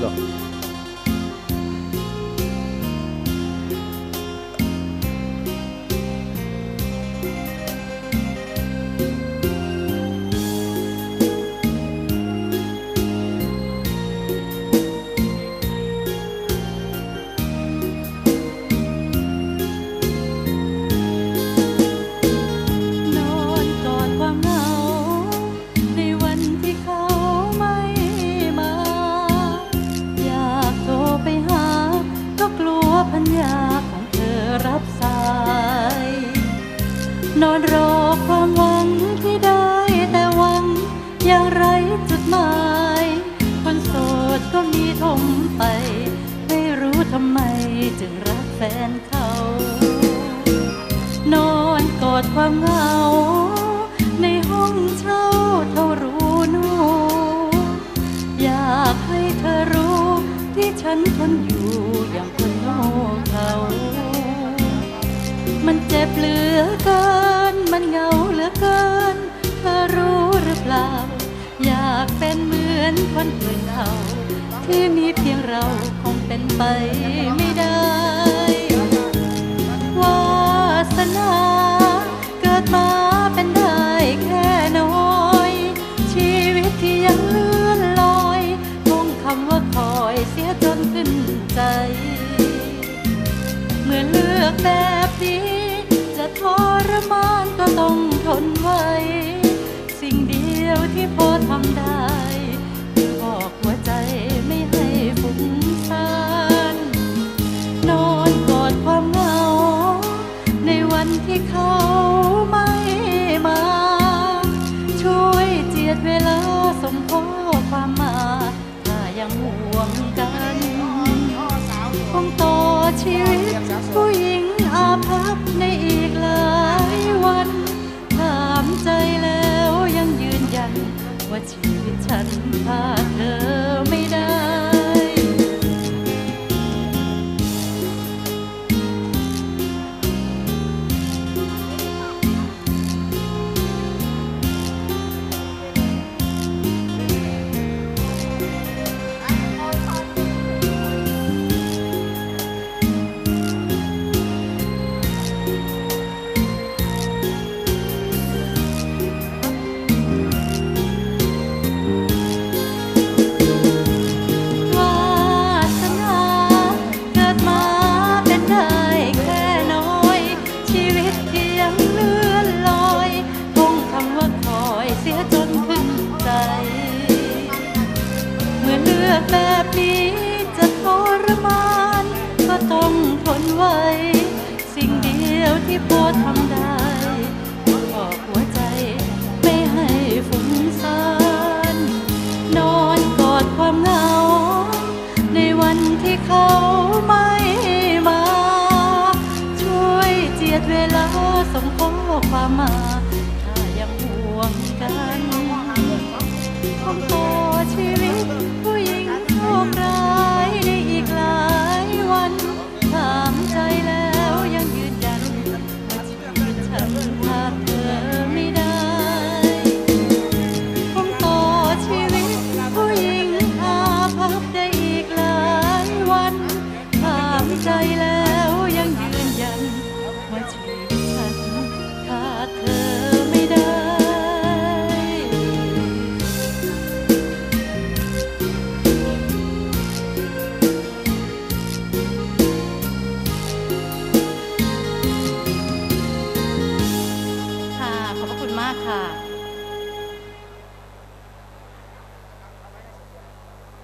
走 ญาของเธอรับสาย นอนรอความหวังที่ได้แต่หวัง อย่างไรจุดหมาย คนโสดก็มีทมไป ไม่รู้ทำไมจึงรักแฟนเขา นอนกอดความเหงา ในห้องเช่าเท่ารู้นูอยากให้เธอรู้ที่ฉันทนอยู่ มันเจ็บเหลือเกิน มันเหงาเหลือเกินเธอรู้หรือเปล่า อยากเป็นเหมือนคนอื่นเขาที่มีเพียงเราคงเป็นไปไม่ได้วาสนาเกิดมาเป็นได้แค่น้อย ชีวิตที่ยังเลื่อนลอยท่องคำว่าคอยเสียจนขึ้นใจ เมื่อเลือกแบบนี้ จะทรมานก็ต้องทนไว้ สิ่งเดียวที่พอทำได้ ผู้หญิงอาภัพในอีกหลายวัน ถามใจแล้วยังยืนยัน ว่าชีวิตฉันพาเธอ ที่พอทำได้อบอกหัวใจไม่ให้ฟุ้งซ่านนอนกอดความเหงา ในวันที่เขาไม่มา ช่วยเจียดเวลาส่งข้อความมา ถ้ายังห่วงกันคง ค่ะ